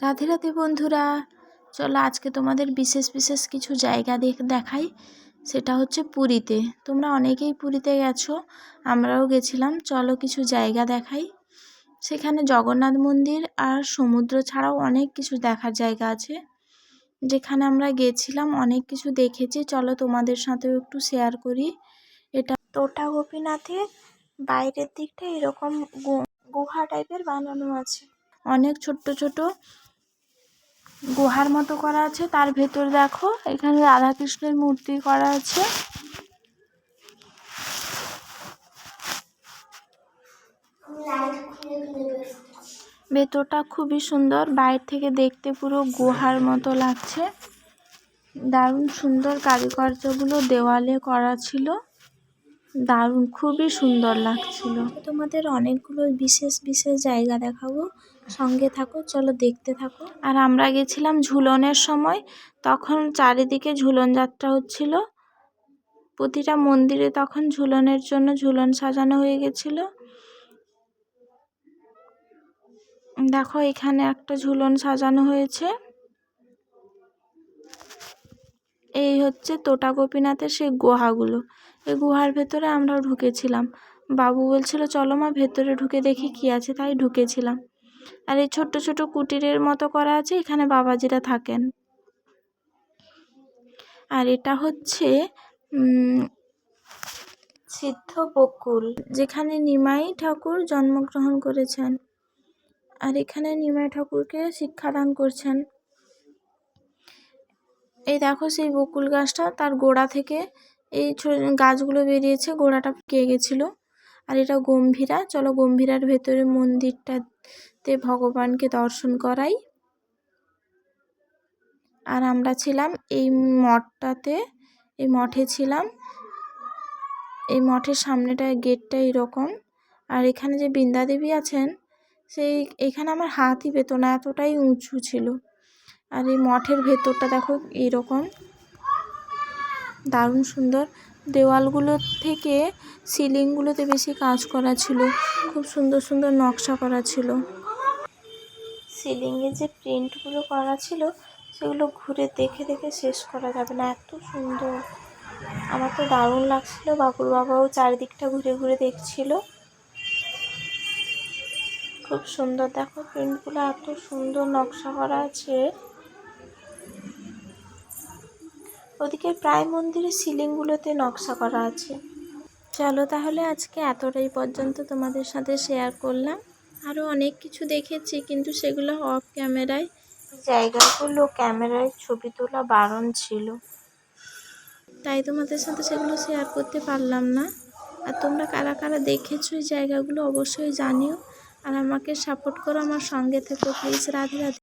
রাধে রাধে বন্ধুরা, চলো আজকে তোমাদের বিশেষ বিশেষ কিছু জায়গা দেখ, দেখাই। সেটা হচ্ছে পুরীতে। তোমরা অনেকেই পুরীতে গেছো, আমরাও গেছিলাম। চলো কিছু জায়গা দেখাই। সেখানে জগন্নাথ মন্দির আর সমুদ্র ছাড়াও অনেক কিছু দেখার জায়গা আছে। যেখানে আমরা গেছিলাম, অনেক কিছু দেখেছি। চলো তোমাদের সাথেও একটু শেয়ার করি। এটা তোটা গোপীনাথের বাইরের দিকটা এরকম গুহা টাইপের বানানো আছে। অনেক ছোট্ট ছোট গুহার মতো করা আছে। তার ভেতর দেখো, এখানে রাধাকৃষ্ণের মূর্তি করা আছে। ভেতরটা খুবই সুন্দর, বাইরে থেকে দেখতে পুরো গুহার মতো লাগছে। দারুণ সুন্দর কারুকার্যগুলো দেওয়ালে করা ছিল। দারুণ খুবই সুন্দর লাগছিল। তোমাদের অনেকগুলো বিশেষ বিশেষ জায়গা দেখাবো। সঙ্গে থাকো চলো দেখতে থাকো। আর আমরা গেছিলাম ঝুলনের সময় তখন চারিদিকে ঝুলন যাত্রা হচ্ছিল। প্রতিটা মন্দিরে তখন ঝুলনের জন্য ঝুলন সাজানো হয়ে গেছিল। দেখো এখানে একটা ঝুলন সাজানো হয়েছে। এই হচ্ছে তোটা গোপীনাথের সেই গুহাগুলো। এই গুহার ভেতরে আমরাও ঢুকেছিলাম। বাবু বলছিল, চলো মা, ভেতরে ঢুকে দেখি কি আছে। তাই ঢুকেছিলাম। আর এই ছোট্ট ছোট কুটিরের মতো করা আছে, এখানে বাবাজিরা থাকেন। আর এটা হচ্ছে সিদ্ধ বকুল যেখানে নিমাই ঠাকুর জন্মগ্রহণ করেছেন। আর এখানে নিমাই ঠাকুরকে শিক্ষাদান করছেন। এই দেখো সেই বকুল গাছটা, তার গোড়া থেকে এই গাছগুলো বেরিয়েছে, গোড়াটা পেকে গেছিল। আর এটা গম্ভীরা, চলো গম্ভীরার ভেতরে মন্দিরটাতে ভগবানকে দর্শন করাই। আর আমরা ছিলাম এই মঠটাতে, এই মঠে ছিলাম। এই মঠের সামনেটা, গেটটা এরকম আর এখানে যে বৃন্দাদেবী আছেন, সেই, এখানে আমার হাতই পেতো না এতটাই উঁচু ছিল। আর এই মঠের ভেতরটা দেখো এরকম। দারুণ সুন্দর। দেওয়ালগুলো থেকে সিলিংগুলোতে বেশি কাজ করা ছিল। খুব সুন্দর সুন্দর নকশা করা ছিল। সিলিংয়ে যে প্রিন্টগুলো করা ছিল, সেগুলো ঘুরে দেখে দেখে শেষ করা যাবে না। এত সুন্দর। আমার তো দারুণ লাগছিল। বাবুর বাবাও চারিদিকটা ঘুরে ঘুরে দেখছিল। খুব সুন্দর। দেখো প্রিন্টগুলো এত সুন্দর নকশা করা আছে। ওদিকে প্রায় মন্দিরের সিলিংগুলোতে নকশা করা আছে। চলো তাহলে আজকে এতটাই পর্যন্ত তোমাদের সাথে শেয়ার করলাম। আরও অনেক কিছু দেখেছি, কিন্তু সেগুলো অফ ক্যামেরায় জায়গাগুলো ক্যামেরায় ছবি তোলা বারণ ছিল। তাই তোমাদের সাথে সেগুলো শেয়ার করতে পারলাম না। আর তোমরা কারা কারা দেখেছ এই জায়গাগুলো অবশ্যই জানিও। আর আমাকে সাপোর্ট করো আমার সঙ্গে থেকো প্লিজ রাধে রাধে।